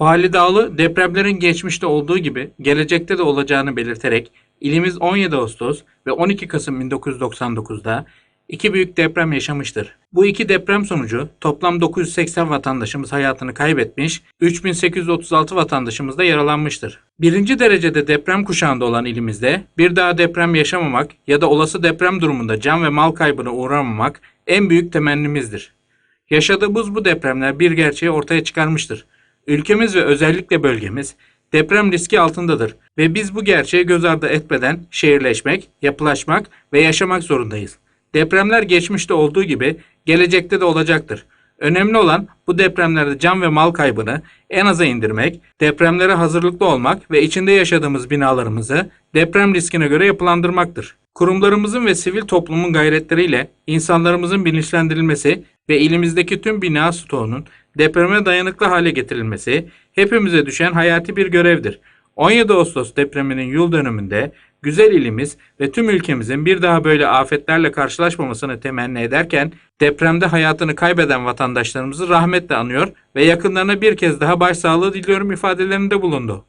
Vali Dağlı depremlerin geçmişte olduğu gibi gelecekte de olacağını belirterek ilimiz 17 Ağustos ve 12 Kasım 1999'da iki büyük deprem yaşamıştır. Bu iki deprem sonucu toplam 980 vatandaşımız hayatını kaybetmiş, 3836 vatandaşımız da yaralanmıştır. Birinci derecede deprem kuşağında olan ilimizde bir daha deprem yaşamamak ya da olası deprem durumunda can ve mal kaybına uğramamak en büyük temennimizdir. Yaşadığımız bu depremler bir gerçeği ortaya çıkarmıştır. Ülkemiz ve özellikle bölgemiz deprem riski altındadır ve biz bu gerçeği göz ardı etmeden şehirleşmek, yapılaşmak ve yaşamak zorundayız. Depremler geçmişte olduğu gibi gelecekte de olacaktır. Önemli olan bu depremlerde can ve mal kaybını en aza indirmek, depremlere hazırlıklı olmak ve içinde yaşadığımız binalarımızı deprem riskine göre yapılandırmaktır. Kurumlarımızın ve sivil toplumun gayretleriyle insanlarımızın bilinçlendirilmesi ve ilimizdeki tüm bina stoğunun depreme dayanıklı hale getirilmesi hepimize düşen hayati bir görevdir. 17 Ağustos depreminin yıl dönümünde güzel ilimiz ve tüm ülkemizin bir daha böyle afetlerle karşılaşmamasını temenni ederken depremde hayatını kaybeden vatandaşlarımızı rahmetle anıyor ve yakınlarına bir kez daha başsağlığı diliyorum ifadelerinde bulundu.